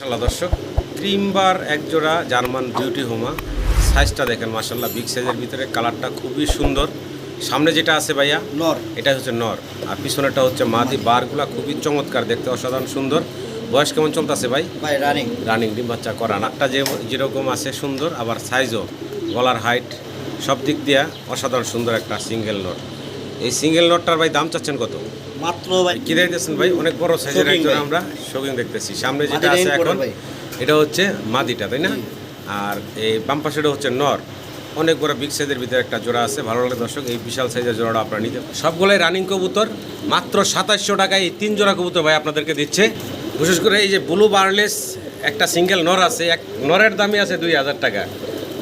মাসাল্লাহ দর্শক ক্রিমবার এক জোড়া জার্মান বিউটি হোমা। সাইজটা দেখেন মাসাল্লাহ বিগ সাইজের ভিতরে কালারটা খুবই সুন্দর। সামনে যেটা আছে ভাইয়া নর। এটা হচ্ছে নর। আর পিছনেটা হচ্ছে মাদি বারগুলা খুবই চমৎকার দেখতে অসাধারণ সুন্দর। বয়স কেমন চলতেছে ভাই? ভাই রানিং রানিং ডিম বাচ্চা করা। নাকটা যে যেরকম আছে সুন্দর আবার সাইজও গলার হাইট সব দিক দিয়া অসাধারণ সুন্দর একটা সিঙ্গেল নট এই সিঙ্গেল নটটার ভাই দাম চাচ্ছেন কত? মাত্র ভাই কি দেখতেছেন ভাই? অনেক বড় সাইজের একজন আমরা শৌখিন দেখতেছি। সামনে যেটা আছে এখন এটা হচ্ছে মাদিটা তাই না? আর এই বাম পাশেটা হচ্ছে নর। অনেক বড় বিগ সাইজের ভিতরে একটা জোড়া আছে। ভালো লাগলে দর্শক এই বিশাল সাইজের জোড়াটা আপনারা নিতে সবগুলোই রানিং কবুতর মাত্র সাতাশশো টাকায় এই তিন জোড়া কবুতর ভাই আপনাদেরকে দিচ্ছে। বিশেষ করে এই যে ব্লু বার্লেস একটা সিঙ্গেল নর আছে এক নরের দামই আছে দুই হাজার টাকা।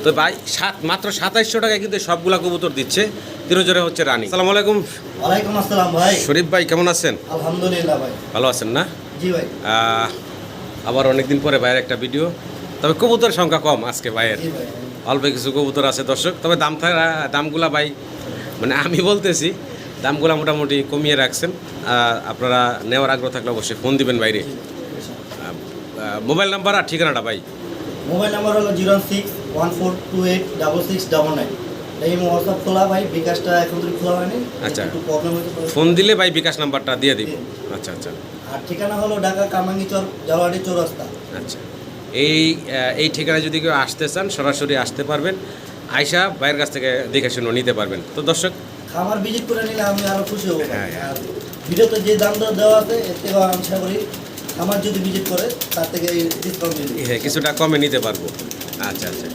তো ভাই সাত মাত্র সাতাইশশো টাকায় কিন্তু সবগুলা কবুতর দিচ্ছে। তিন জোড়া হচ্ছে রানিং। আসসালামু আলাইকুম। ওয়ালাইকুম আসসালাম ভাই। শরীফ ভাই কেমন আছেন? আলহামদুলিল্লাহ ভাই। ভালো আছেন না? জি ভাই। আবার অনেকদিন পরে ভাইয়ের একটা ভিডিও। তবে কবুতর সংখ্যা কম আজকে ভাইয়ের। অল্প কিছু কবুতর আছে দর্শক। তবে দাম দামগুলা ভাই মানে আমি বলতেছি দামগুলা মোটামুটি কমিয়ে রাখছেন। আপনারা নেওয়ার আগ্রহ থাকলে অবশ্যই ফোন দিবেন বাইরে মোবাইল নাম্বার আর ঠিকানাটা ভাই? মোবাইল নাম্বার হলো zero six one four two eight double six double nine এই হোয়াটসঅ্যাপ খোলা ভাই বিকাশটা এখন তো খোলা হয়নি। আচ্ছা। একটু প্রবলেম হয়েছে ফোন দিলে ভাই বিকাশ নাম্বারটা দিয়ে দিব। আচ্ছা আচ্ছা। আর ঠিকানা হলো ঢাকা কামাঙ্গিচর জালাডি চৌরাস্তা। আচ্ছা। এই এই ঠিকানায় যদি কেউ আসতে চান সরাসরি আসতে পারবেন। আয়সা ভাইয়ের কাছ থেকে দেখে শুনে নিতে পারবেন। তো দর্শক খামার ভিজিট করে নিলে আমি আরও খুশি হব হ্যাঁ, হ্যাঁ। ভিডিওতে যে দাম দেওয়া আছে এর থেকে আমি আশা করি আমার যদি ভিজিট করে, তার থেকে ডিসকাউন্ট হ্যাঁ কিছুটা কমে নিতে পারব। আচ্ছা আচ্ছা।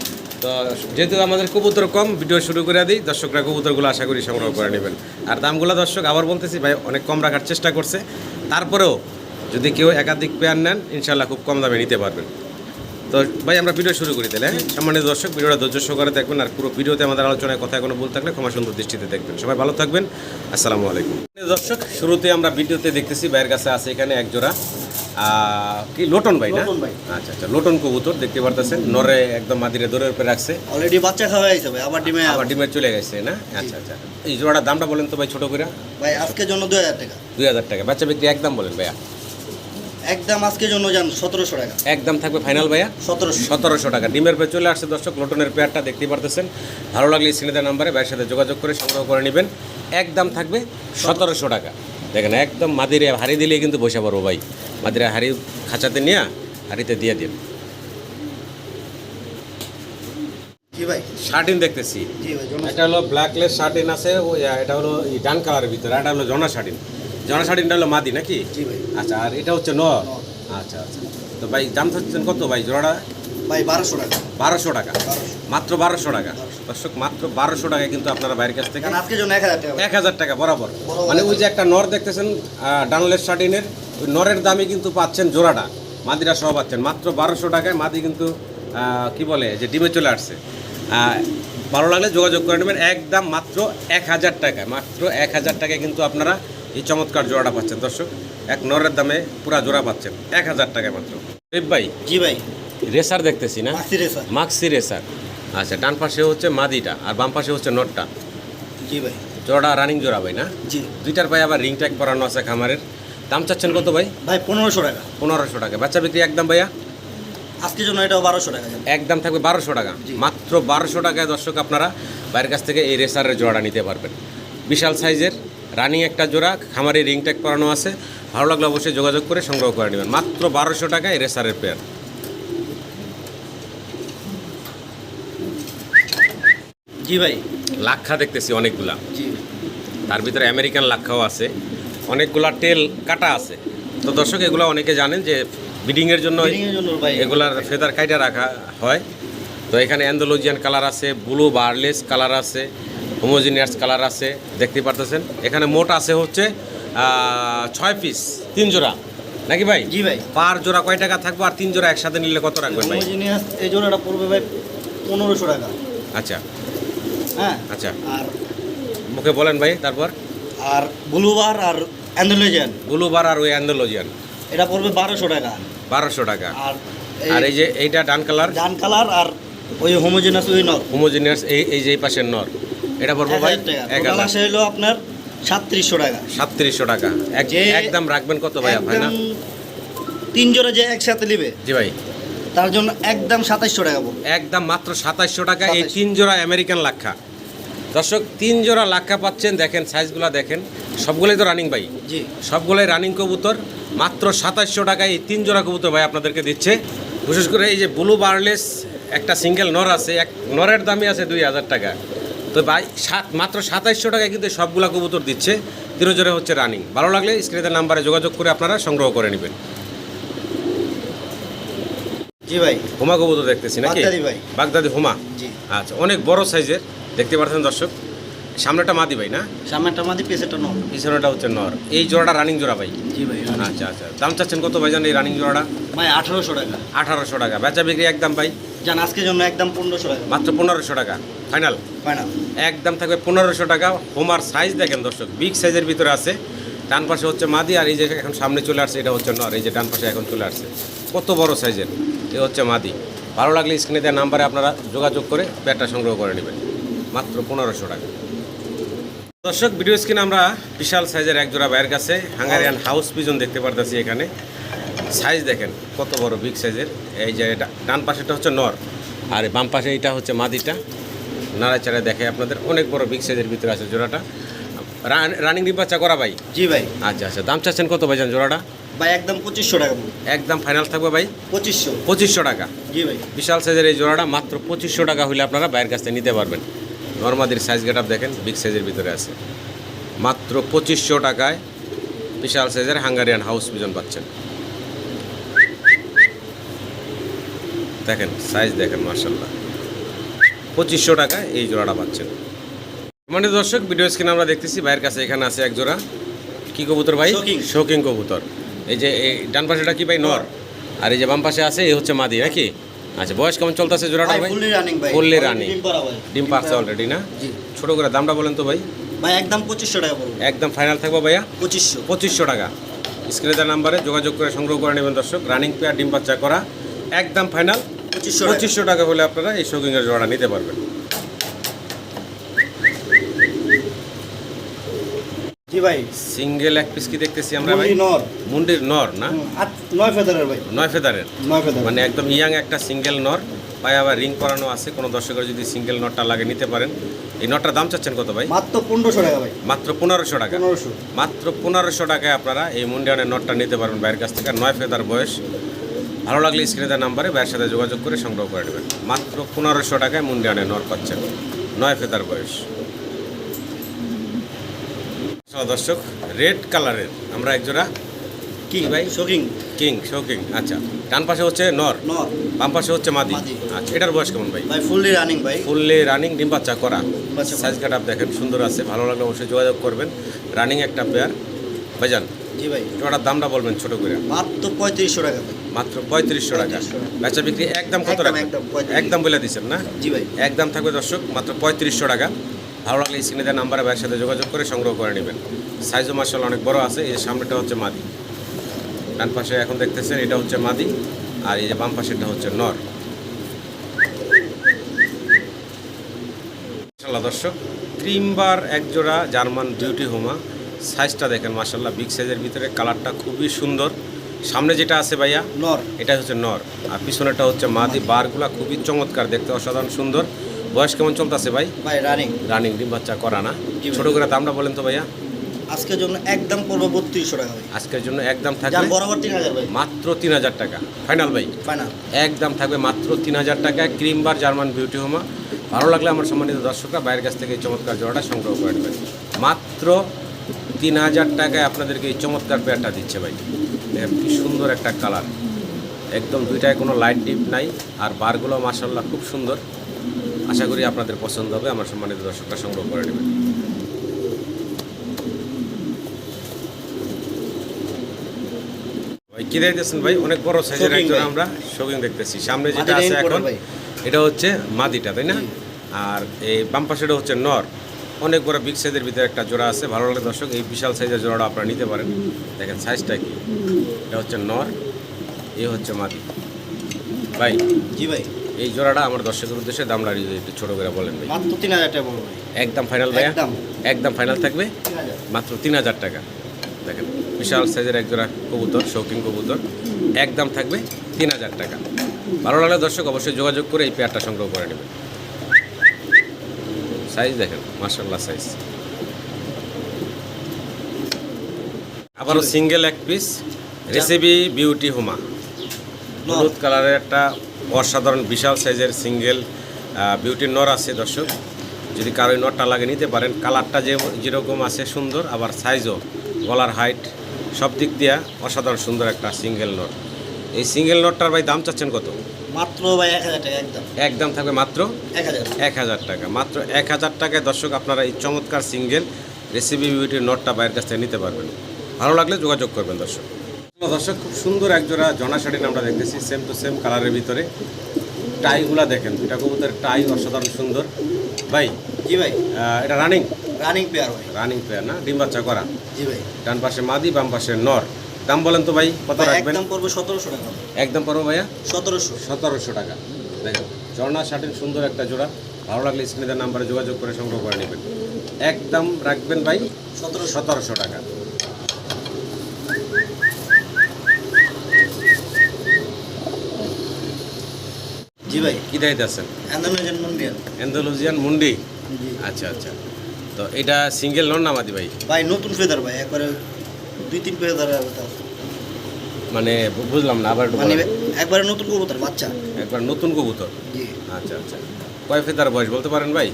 তো যেহেতু আমাদের কবুতর কম ভিডিও শুরু করে দিই। দর্শকরা কবুতরগুলো আশা করি সংগ্রহ করে নেবেন। আর দামগুলো দর্শক, আবার বলতেছি, ভাই, অনেক কম রাখার চেষ্টা করছে। তারপরেও যদি কেউ একাধিক পেয়ার নেন ইনশাল্লাহ খুব কম দামে নিতে পারবেন। তো ভাই, আমরা ভিডিও শুরু করি তাহলে হ্যাঁ? সম্মানিত দর্শক, ভিডিওটা ধৈর্য সহকারে দেখবেন আর পুরো ভিডিওতে আমাদের আলোচনায় কথা কোনো ভুল থাকলে ক্ষমা সুন্দর দৃষ্টিতে দেখবেন। সবাই ভালো থাকবেন। আসসালামু আলাইকুম। দর্শক, শুরুতে আমরা ভিডিওতে দেখতেছি, ভাইয়ের কাছে আছে এখানে এক জোড়া কি লোটন ভাই না? আচ্ছা আচ্ছা লোটন কবুতর দেখতে পারতেছেন। নরে একদম মাদিরে দৌড়ের উপরে রাখছে। অলরেডি বাচ্চা খাওয়া হয়েছে ভাই আবার ডিমে আবার ডিমের চলে গেছে না? আচ্ছা আচ্ছা। এই জোড়াটার দামটা বলেন তো ভাই ছোট করে। ভাই আজকের জন্য দুই হাজার টাকা। দুই হাজার টাকা। বাচ্চা বিক্রি একদম বলেন ভাইয়া। একদম আজকের জন্য যান সতেরোশো টাকা। একদম থাকবে ফাইনাল ভাইয়া। সতেরোশো। সতেরোশো টাকা। ডিমের পেয়ে চলে আসছে দর্শক লোটনের পেয়ারটা দেখতে পারতেছেন। ভালো লাগলে সিনেদার নাম্বারে ভাইয়ের সাথে যোগাযোগ করে সংগ্রহ করে নেবেন। একদম থাকবে সতেরোশো টাকা। দেখেন একদম মাদিরে হাড়ি দিলেই কিন্তু বসে পারব ভাই। মাদিরে হাড়ি খাঁচাতে নিয়ে হাড়িতে দিয়ে দিন শার্টিন দেখতেছি। এটা হলো ব্ল্যাকলেস শার্টিন আছে এটা হলো ডান কালারের ভিতরে এটা হলো জনা শার্টিন। জনা শার্টিনটা হলো মাদি নাকি? আচ্ছা আর এটা হচ্ছে ন আচ্ছা আচ্ছা। তো ভাই দাম থাকছেন কত ভাই জোড়াটা? ভাই বারোশো টাকা। বারোশো টাকা। মাত্র বারোশো টাকা। দর্শক মাত্র বারোশো টাকায় কিন্তু আপনারা বাইরের কাছ থেকে আজকের জন্য এক হাজার টাকা এক হাজার টাকা বরাবর। মানে ওই যে একটা নর দেখতেছেন ডানলেস শার্টিনের ওই নরের দামে কিন্তু পাচ্ছেন জোড়াটা। মাদিরা সহ পাচ্ছেন। মাত্র বারোশো টাকায় মাদি কিন্তু কি বলে যে ডিমে চলে আসছে। ভালো লাগলে যোগাযোগ করে নেবেন। একদম মাত্র এক হাজার টাকা মাত্র এক হাজার টাকায় কিন্তু আপনারা এই চমৎকার জোড়াটা পাচ্ছেন। দর্শক এক নরের দামে পুরা জোড়া পাচ্ছেন। এক হাজার টাকায় মাত্র। ভাই জি ভাই। রেসার দেখতেছি না? Maxi racer. আচ্ছা ডান পাশে হচ্ছে মাদিটা আর বাম পাশে হচ্ছে নটটা। জি ভাই। জোড়া রানিং জোড়া ভাই না? জি। দুইটার পায়ে আবার রিং ট্যাগ পরানো আছে খামারের। দাম চাচ্ছেন কত ভাই? ভাই পনেরোশো টাকা। পনেরোশো টাকা। বাচ্চা বিক্রি একদম ভাইয়া? আজকের জন্য এটাও বারোশো টাকা একদম থাকবে বারোশো টাকা। মাত্র বারোশো টাকায় দর্শক আপনারা বাইরের কাছ থেকে এই রেসারের জোড়াটা নিতে পারবেন। বিশাল সাইজের রানিং একটা জোড়া খামারে রিং ট্যাগ পরানো আছে। ভালো লাগলে অবশ্যই যোগাযোগ করে সংগ্রহ করে নেবেন। মাত্র বারোশো টাকায় রেসারের পেয়ার জি ভাই। লাক্ষা দেখতেছি অনেকগুলা। জি। তার ভিতরে আমেরিকান লাক্ষাও আছে। অনেকগুলা টেল কাটা আছে। তো দর্শক এগুলো অনেকে জানেন যে ব্রিডিংয়ের জন্য এর জন্য এগুলার ফেদার কাইটা রাখা হয়। তো এখানে অ্যান্ডোলজিয়ান কালার আছে ব্লু বার্লেস কালার আছে হোমোজিনিয়াস কালার আছে দেখতে পারতেছেন? এখানে মোট আছে হচ্ছে ছয় পিস তিন জোড়া। নাকি ভাই? জি ভাই। পার জোড়া কয় টাকা থাকব? আর তিন জোড়া একসাথে নিলে কত রাখবেন ভাই? হোমোজিনিয়াস এই জোড়াটা পড়বে ভাই পনেরোশো টাকা। আচ্ছা। হ্যাঁ। আচ্ছা। আর মুখে বলেন ভাই তারপর? আর ব্লুবার আর অ্যান্ডোলেজিয়ান। ব্লু বার আর ওই অ্যান্ডোলজিয়ান। এটা পড়বে বারোশো টাকা। বারোশো টাকা। আর আর এই যে এইটা ডান কালার? ডান কালার আর ওই হোমোজিনাস উই নর। হোমোজিনিয়াস এই এই যে এই পাশের নর। এটা পড়ব ভাই? এক হাজার। হলো আপনার সাতত্রিশশো টাকা। সাতত্রিশশো টাকা। এক যে- একদম রাখবেন কত ভাই একদম ফাইনাল তিন জোড়া যে একসাথে নিবে জি ভাই। তার জন্য একদম সাতাইশশো টাকা একদম মাত্র সাতাশশো টাকা। এই 2700 তিন জোড়া আমেরিকান লাক্ষা। দর্শক তিন জোড়া লাক্ষা পাচ্ছেন দেখেন সাইজগুলো দেখেন। সবগুলোই তো রানিং ভাই। জি। সবগুলোই রানিং কবুতর। মাত্র সাতাশশো টাকায় এই তিন জোড়া কবুতর ভাই আপনাদেরকে দিচ্ছে। বিশেষ করে এই যে ব্লু বার্লেস একটা সিঙ্গেল নর আছে এক নরের দামই আছে দুই হাজার টাকা। তো ভাই সাত মাত্র সাতাইশশো টাকায় কিন্তু সবগুলা কবুতর দিচ্ছে। তিনো জোরে হচ্ছে রানিং ভালো লাগলে স্ক্রিনের নাম্বারে যোগাযোগ করে আপনারা সংগ্রহ করে নেবেন। জি ভাই। হুমা কবুতর দেখতেছি নাকি। বাগদাদি হুমা? জি। আচ্ছা অনেক বড় সাইজের। দেখতে পাচ্ছেন দর্শক? সামনেটা মাদি ভাই না? সামনেটা মাদি পেছনেটা নর। পিছনেটা হচ্ছে নর। এই জোড়াটা রানিং জোড়া ভাই? জি ভাই আচ্ছা আচ্ছা। দাম চাচ্ছেন কত ভাই জান এই রানিং জোড়াটা? ভাই আঠারোশো টাকা। আঠারোশো টাকা। বেচা বিক্রি একদম ভাই? জান আজকের জন্য একদম পনেরোশো টাকা। মাত্র পনেরোশো টাকা। ফাইনাল ফাইনাল একদম থাকবে পনেরোশো টাকা। হোমার সাইজ দেখেন দর্শক বিগ সাইজের ভিতরে আছে। ডান পাশে হচ্ছে মাদি আর এই যে এখন সামনে চলে আসছে এটা হচ্ছে নর। এই যে ডান পাশে এখন চলে আসছে। কত বড় সাইজের এ হচ্ছে মাদি। ভালো লাগলে স্ক্রিনে দেওয়া নাম্বারে আপনারা যোগাযোগ করে ব্যাটটা সংগ্রহ করে নেবেন। মাত্র পনেরোশো টাকা। দর্শক ভিডিও স্ক্রিনে আমরা বিশাল সাইজের এক জোড়া বাইরের কাছে হাঙ্গারিয়ান হাউস পিজন দেখতে পারতেছি এখানে। সাইজ দেখেন কত বড় বিগ সাইজের এই যে এটা ডান পাশেটা হচ্ছে নর আর বাম পাশে এটা হচ্ছে মাদিটা। নাড়াচাড়া দেখে আপনাদের অনেক বড় বিগ সাইজের ভিতরে আছে জোড়াটা। রান- রানিং রিপাচা করা ভাই? জি ভাই। আচ্ছা আচ্ছা দাম চাচ্ছেন কত ভাইজান জোড়াটা? ভাই একদম পঁচিশশো টাকা একদম ফাইনাল থাকবে ভাই? পঁচিশশো। পঁচিশশো টাকা। জি ভাই। বিশাল সাইজের এই জোড়াটা মাত্র পঁচিশশো টাকা হলে আপনারা বাইরের কাছ থেকে নিতে পারবেন। নর্মাদির সাইজ গেট দেখেন বিগ সাইজের ভিতরে আছে। মাত্র পঁচিশশো টাকায় বিশাল সাইজের হাঙ্গারিয়ান হাউস পিজন পাচ্ছেন। দেখেন সাইজ দেখেন মার্শাল্লাহ পঁচিশশো টাকায় এই জোড়াটা পাচ্ছেন। মানে দর্শক ভিডিও স্ক্রিন আমরা দেখতেছি বাইরের কাছে এখানে আছে এক জোড়া। কি কবুতর ভাই। শৌকিং কবুতর। এই যে এই ডান পাশেটা কি ভাই? নর। আর এই যে বাম পাশে আছে এই হচ্ছে মাদি নাকি? আচ্ছা বয়স কেমন চলতেছে জোড়াটা ভাই ফুললি রানিং ভাই। ফুললি রানিং ডিম পাচ্ছে অলরেডি না? জি। ছোট করে দামটা বলেন তো ভাই। ভাই একদম পঁচিশশো টাকা বলুন একদম ফাইনাল থাকব ভাইয়া? পঁচিশশো। পঁচিশশো টাকা। স্ক্রিনে দেওয়া নাম্বারে যোগাযোগ করে সংগ্রহ করে নেবেন দর্শক। রানিং পেয়ার ডিম বাচ্চা করা। একদম ফাইনাল পঁচিশশো টাকা। পঁচিশশো টাকা হলে আপনারা এই শৌকিংয়ের জোড়া নিতে পারবেন। ভাই? সিঙ্গেল এক পিস কি দেখতেছি আমরা ভাই? নর। মুন্ডির নর না? নয় ফেদারের ভাই। নয় ফেদারের। নয় ফেদার মানে একদম ইয়াং একটা সিঙ্গেল নর। পায়ে আবার রিং করানো আছে। কোনো দর্শকের যদি সিঙ্গেল নটটা লাগে নিতে পারেন। এই নটটার দাম চাচ্ছেন কত ভাই? মাত্র পনেরোশো টাকা ভাই। মাত্র পনেরোশো টাকা। মাত্র পনেরোশো টাকায় আপনারা এই মুন্ডিয়ানের নটটা নিতে পারবেন বাইরের কাছ থেকে। নয় ফেদার বয়স। ভালো লাগলে স্ক্রিনে নাম্বারে বাইরের সাথে যোগাযোগ করে সংগ্রহ করে নেবেন। মাত্র পনেরোশো টাকায় মুন্ডিয়ানের নট পাচ্ছেন। নয় ফেদার বয়স। দর্শক রেড কালারের আমরা একজোড়া কিং ভাই? শোকিং কিং শো কিং আচ্ছা। ডান পাশে হচ্ছে নর। নর। বাম পাশে হচ্ছে মাদি। আচ্ছা এটার বয়স কেমন ভাই? ভাই ফুললি রানিং ভাই। ফুললি রানিং ডিম বাচ্চা করা। সাইজ কাট আপ দেখেন সুন্দর আছে। ভালো লাগলে অবশ্যই যোগাযোগ করবেন। রানিং একটা পেয়ার ভাইজান জি ভাই। ওটার দামটা বলবেন ছোট করে। মাত্র পঁয়ত্রিশশো টাকা মাত্র পঁয়ত্রিশশো টাকা। 3500 টাকা। বেচা বিক্রি একদম কত 35 একদম বলে দিচ্ছেন না? জি ভাই। একদম থাকবে দর্শক মাত্র পঁয়ত্রিশশো টাকা। ভালো লাগলে স্ক্রিনে দেওয়া নাম্বারে ভাইয়ের সাথে যোগাযোগ করে সংগ্রহ করে নেবেন। সাইজও মার্শাল অনেক বড় আছে এই যে সামনেটা হচ্ছে মাদি। ডান পাশে এখন দেখতেছেন এটা হচ্ছে মাদি আর এই যে বাম পাশেরটা হচ্ছে নর। মাশাল্লাহ দর্শক ক্রিমবার এক জোড়া জার্মান ডিউটি হোমা সাইজটা দেখেন মাসাল্লাহ বিগ সাইজের ভিতরে কালারটা খুবই সুন্দর। সামনে যেটা আছে ভাইয়া নর। এটা হচ্ছে নর। আর পিছনেটা হচ্ছে মাদি বারগুলা খুবই চমৎকার দেখতে অসাধারণ সুন্দর। বয়স কেমন চলতেছে ভাই? ভাই রানিং রানিং ডিম বাচ্চা করা না? ছোট করে দামটা বলেন তো ভাইয়া। আজকের জন্য একদম পড়ব বত্রিশশো টাকা ভাই। আজকের জন্য একদম থাকবে? বরাবর তিন হাজার ভাই। মাত্র তিন হাজার টাকা। ফাইনাল ভাই? ফাইনাল একদম থাকবে মাত্র তিন হাজার টাকা। ক্রিম বার জার্মান বিউটি হোমা ভালো লাগলে আমার সম্মানিত দর্শকরা বাইরের কাছ থেকে এই চমৎকার জোড়াটা সংগ্রহ করে নেবেন। মাত্র তিন হাজার টাকায় আপনাদেরকে এই চমৎকার পেয়ারটা দিচ্ছে ভাই। কি সুন্দর একটা কালার একদম দুইটায় কোনো লাইট ডিপ নাই। আর বারগুলো মাসাল্লাহ খুব সুন্দর। আশা করি আপনাদের পছন্দ হবে আমার সম্মানিত দর্শকরা সংগ্রহ করে নেবেন। ভাই কি দেখতেছেন ভাই? অনেক বড় সাইজের একজন। আমরা শোকিং দেখতেছি। সামনে যেটা আছে এখন এটা হচ্ছে মাদিটা তাই না? আর এই বাম পাশেটা হচ্ছে নর। অনেক বড় বিগ সাইজের ভিতরে একটা জোড়া আছে। ভালো লাগলে দর্শক এই বিশাল সাইজের জোড়াটা আপনারা নিতে পারেন। দেখেন সাইজটা কি? এটা হচ্ছে নর এই হচ্ছে মাদি। ভাই জি ভাই। এই জোড়াটা আমার দর্শকের উদ্দেশ্যে দামটা যদি একটু ছোট করে বলেন ভাই। মাত্র তিন হাজার টাকা একদম ফাইনাল ভাইয়া? একদম। ফাইনাল থাকবে? মাত্র তিন হাজার টাকা। দেখেন বিশাল সাইজের একজোড়া কবুতর শৌখিন কবুতর। একদম থাকবে তিন হাজার টাকা। ভালো লাগলে দর্শক অবশ্যই যোগাযোগ করে এই পেয়ারটা সংগ্রহ করে নেবেন। সাইজ দেখেন মার্শাল্লাহ সাইজ। আবারও সিঙ্গেল এক পিস রেসিপি বিউটি হোমা। হলুদ কালারের একটা অসাধারণ বিশাল সাইজের সিঙ্গেল বিউটির নর আছে দর্শক। যদি কারোই নটটা লাগে নিতে পারেন। কালারটা যে যেরকম আছে সুন্দর আবার সাইজও গলার হাইট সব দিক দিয়া অসাধারণ সুন্দর একটা সিঙ্গেল নট এই সিঙ্গেল নটটার ভাই দাম চাচ্ছেন কত? মাত্র ভাই এক হাজার টাকা একদম। একদম থাকবে মাত্র? এক হাজার। টাকা। মাত্র এক হাজার টাকায় দর্শক আপনারা এই চমৎকার সিঙ্গেল রেসিপি বিউটির নটটা বাইরের কাছ থেকে নিতে পারবেন। ভালো লাগলে যোগাযোগ করবেন দর্শক। দর্শক খুব সুন্দর একজোড়া জনা শাড়িন আমরা দেখতেছি সেম টু সেম কালারের ভিতরে। টাইগুলা দেখেন দুটা কবুতরের টাই অসাধারণ সুন্দর। ভাই জি ভাই? এটা রানিং রানিং পেয়ার ভাই। রানিং পেয়ার না? ডিম বাচ্চা করা? জি ভাই। ডান পাশে মাদি বাম পাশে নর। দাম বলেন তো ভাই কত রাখবেন? একদম পড়বে সতেরোশো টাকা। একদম পারব ভাইয়া? সতেরোশো। সতেরোশো টাকা। দেখেন ঝর্ণা শার্টিন সুন্দর একটা জোড়া। ভালো লাগলে স্ক্রিনের নাম্বারে যোগাযোগ করে সংগ্রহ করে নেবেন। একদম রাখবেন ভাই সতেরোশো। সতেরোশো টাকা। জি ভাই কি দায়িত্ব আছেন? অ্যান্ডানোজেন মন্ডিয়াল এন্ডোলজিয়ান মুন্ডি? আচ্ছা আচ্ছা। তো এটা সিঙ্গেল নন না মাদি ভাই? ভাই নতুন ফেদার ভাই একবারে দুই তিন ফেদার মানে বুঝলাম না আবার মানে একবারে নতুন কবুতর বাচ্চা। একবার নতুন কবুতর? জি। আচ্ছা আচ্ছা। কয় ফেদার বয়স বলতে পারেন ভাই?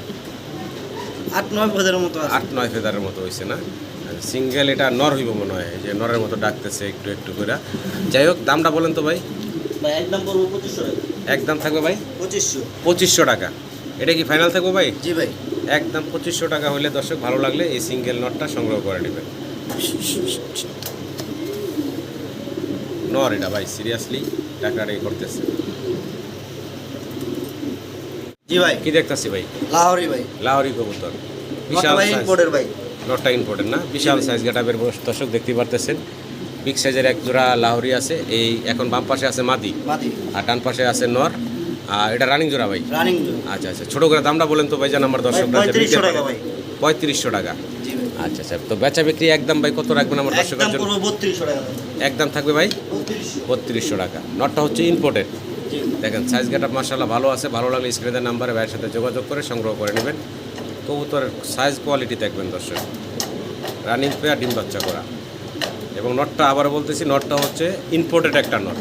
আট নয় ফেদারের মতো আট নয় ফেদারের মতো হয়েছে না? সিঙ্গেল এটা নর হইব মনে হয় যে নরের মতো ডাকতেছে একটু একটু করে যাই হোক দামটা বলেন তো ভাই। ভাই একদম পড়ব পঁচিশশো টাকা। একদম থাকবে ভাই? পঁচিশশো। পঁচিশশো টাকা। এটা কি ফাইনাল থাকব ভাই? জি ভাই। একদম পঁচিশশো টাকা হলে দর্শক ভালো লাগলে এই সিঙ্গেল নটটা সংগ্রহ করে নেবেন নর এটা ভাই সিরিয়াসলি টাকাটাই করতেছে। জি ভাই। কি দেখতেছি ভাই? লাহোরি ভাই। লাহরি কবুতর। বিশাল। ইম্পোর্টের ভাই। নটটা ইম্পর্টেন্ট না? বিশাল সাইজ গেটাপের দর্শক দেখতে পারতেছেন। বিগ সাইজের এক জোড়া লাহরি আছে এই এখন বাম পাশে আছে মাদি। আর ডান পাশে আছে নর। আর এটা রানিং জোড়া ভাই? রানিং আচ্ছা আচ্ছা। ছোটো করে দামটা বলেন তো ভাই যেন আমার দর্শকরা পঁয়ত্রিশশো টাকা ভাই। পঁয়ত্রিশশো টাকা। আচ্ছা আচ্ছা। তো বেচা বিক্রি একদম ভাই কত রাখবেন আমার দর্শকের একদম জন্য? একদম থাকবে ভাই? বত্রিশশো। বত্রিশশো টাকা। নটটা হচ্ছে ইম্পোর্টেড দেখেন সাইজ গেটআপ মার্শাল্লাহ ভালো আছে। ভালো লাগলে স্ক্রিনের নাম্বারে ভাইয়ের সাথে যোগাযোগ করে সংগ্রহ করে নেবেন। কবুতরের সাইজ কোয়ালিটি দেখবেন দর্শক। রানিং পেয়ার ডিম বাচ্চা করা। এবং নটটা আবার বলতেছি নটটা হচ্ছে ইম্পোর্টেড একটা নট